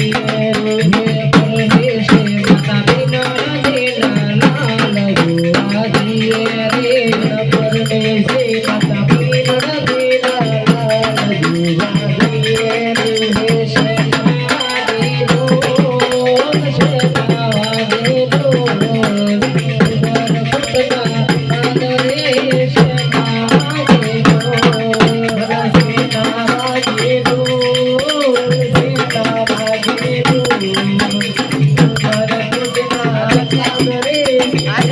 Thank you. Valeu.